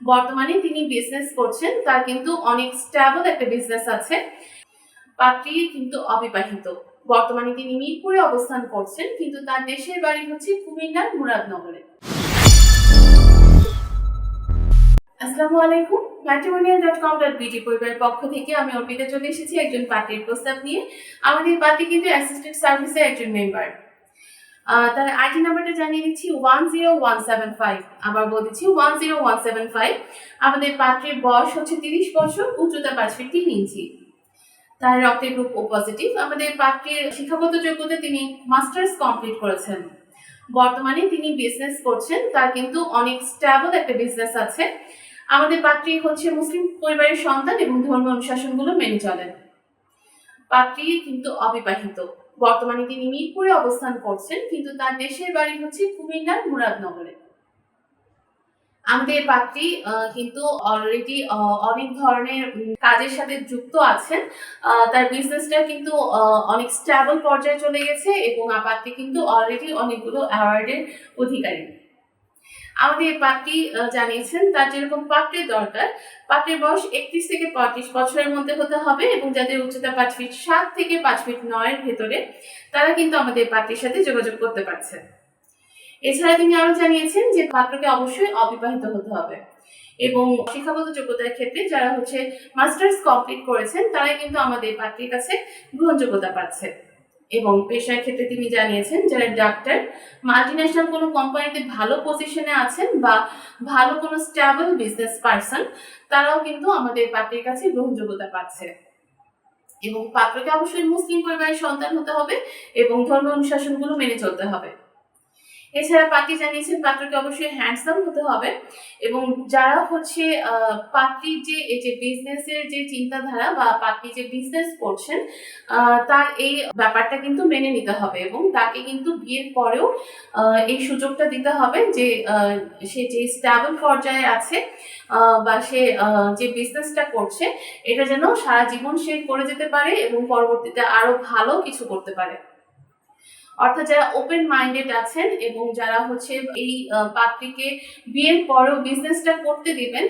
বর্তমানে তিনি বিজনেস করছেন, তার কিন্তু অনেক স্ট্যাবল একটা বিজনেস আছে। পাত্রী কিন্তু অবিবাহিত। বর্তমানে তিনি মিরপুরে অবস্থান করছেন, কিন্তু তার দেশের বাড়ি হচ্ছে কুমিল্লার মুরাদনগরে। আসসালামু আলাইকুম matrimonial dot com dot BD পরিবারের পক্ষ থেকে আমি অর্পিতা চলে এসেছি একজন পার্টির প্রস্তাব নিয়ে। আমাদের পার্টি কিন্তু অ্যাসিস্ট্যান্ট সার্ভিসের একজন মেম্বার তার আইডি নাম্বারটা জানিয়ে দিচ্ছি one zero one seven five আবার বলতেছি one zero one seven five আমাদের পাত্রের বয়স হচ্ছে তিরিশ বছর, উচ্চতা পাঁচ ফিট তিন ইঞ্চি। তার রক্তের গ্রুপ ও পজিটিভ আমাদের পাত্রের শিক্ষাগত যোগ্যতা তিনি মাস্টার্স কমপ্লিট করেছেন। বর্তমানে তিনি বিজনেস করছেন, তার কিন্তু অনেক স্ট্যাবল একটা বিজনেস আছে। আমাদের পাত্রী হচ্ছে মুসলিম পরিবারের সন্তান এবং ধর্মীয় অনুশাসনগুলো মেনে চলেন। পাত্রী কিন্তু অবিবাহিত। বর্তমানে তিনি মিরপুরে অবস্থান করছেন, কিন্তু তার দেশের বাড়ি হচ্ছে কুমিল্লার মুরাদনগরে। আমাদের পাত্রী কিন্তু অলরেডি অনেক ধরনের কাজের সাথে যুক্ত আছেন। তার বিজনেসটা কিন্তু অনেক স্ট্যাবল পর্যায়ে চলে গেছে এবং পাত্রী কিন্তু অলরেডি অনেকগুলো অ্যাওয়ার্ডের অধিকারী। আমাদের আহ, জানিয়েছেন তার যেরকম পাত্রের দরকার। পাত্রের বয়স একত্রিশ থেকে পঁয়ত্রিশ বছরের মধ্যে হতে হবে এবং যাদের উচ্চতা পাঁচ ফিট সাত থেকে পাঁচ ফিট নয়ের ভেতরে তারা কিন্তু আমাদের পাত্রীর সাথে যোগাযোগ করতে পারছে। এছাড়া তিনি আরও জানিয়েছেন যে পাত্রকে অবশ্যই অবিবাহিত হতে হবে এবং শিক্ষাগত যোগ্যতার ক্ষেত্রে যারা হচ্ছে মাস্টার্স কমপ্লিট করেছেন তারাই কিন্তু আমাদের পাত্রীর কাছে গ্রহণযোগ্যতা পাচ্ছে। এবং পেশার ক্ষেত্রে তিনি জানিয়েছেন যারা ডাক্তার মাল্টিন্যাশনাল কোনো কোম্পানিতে ভালো পজিশনে আছেন বা ভালো কোনো স্ট্যাবল বিজনেস পার্সন তারাও কিন্তু আমাদের পাত্রের কাছে গ্রহণযোগ্যতা পাচ্ছে। এবং পাত্রকে অবশ্যই মুসলিম পরিবারের সন্তান হতে হবে এবং ধর্ম অনুশাসনগুলো মেনে চলতে হবে। এছাড়া পাত্রী জানিয়েছেন, পাত্রকে অবশ্যই হ্যান্ডসাম হতে হবে এবং যারা হচ্ছে পাত্রীর যে, এই যে বিজনেসের যে চিন্তাধারা বা পাত্রী যে বিজনেস করছেন তার এই ব্যাপারটা কিন্তু মেনে নিতে হবে এবং তাকে কিন্তু বিয়ের পরেও এই সুযোগটা দিতে হবে যে সে যে স্ট্যাবল পর্যায়ে আছে বা সে যে বিজনেসটা করছে, এটা যেন সারা জীবন সে করে যেতে পারে এবং পরবর্তীতে আরও ভালো কিছু করতে পারে। অর্থাৎ যারা ওপেন মাইন্ডেড আছেন এবং যারা হচ্ছে এই পাত্রীকে বিয়ের পরেও বিজনেসটা করতে দিবেন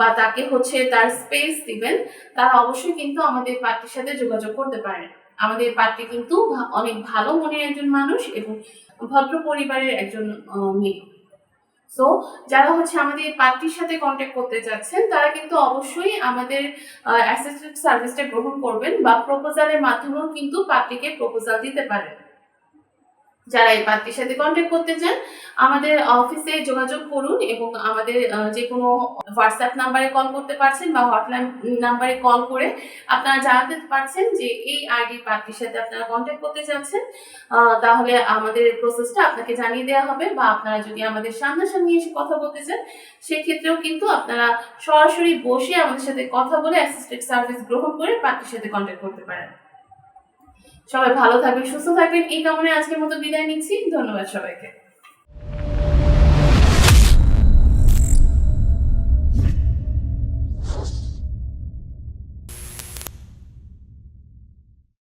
বা তাকে হচ্ছে তার স্পেস দিবেন, তারা অবশ্যই কিন্তু আমাদের পাত্রীর সাথে যোগাযোগ করতে পারেন। আমাদের পাত্রী কিন্তু অনেক ভালো মনের একজন মানুষ এবং ভদ্র পরিবারের একজন মেয়ে। সো যারা হচ্ছে আমাদের পার্টির সাথে কন্ট্যাক্ট করতে চাচ্ছেন তারা কিন্তু অবশ্যই আমাদের অ্যাসিস্ট্যান্ট সার্ভিসটা গ্রহণ করবেন বা প্রপোজালের মাধ্যমেও কিন্তু পাত্রীকে প্রপোজাল দিতে পারেন। যারা এই পাত্রীর সাথে কন্ট্যাক্ট করতে চান, আমাদের অফিসে যোগাযোগ করুন এবং আমাদের যে কোনো হোয়াটসঅ্যাপ নাম্বারে কল করতে পারছেন বা হটলাইন নাম্বারে কল করে আপনারা জানাতে পারছেন যে এই আইডি পাত্রীর সাথে আপনারা কন্ট্যাক্ট করতে চাচ্ছেন। তাহলে আমাদের প্রসেসটা আপনাকে জানিয়ে দেওয়া হবে বা আপনারা যদি আমাদের সামনাসামনি এসে কথা বলতে চান, সেক্ষেত্রেও কিন্তু আপনারা সরাসরি বসে আমাদের সাথে কথা বলে অ্যাসিস্ট্যান্ট সার্ভিস গ্রহণ করে পাত্রীর সাথে কন্ট্যাক্ট করতে পারেন। সবাই ভালো থাকবেন সুস্থ থাকবেন। এই কামনে আজকের মতো বিদায় নিচ্ছি। ধন্যবাদ সবাইকে।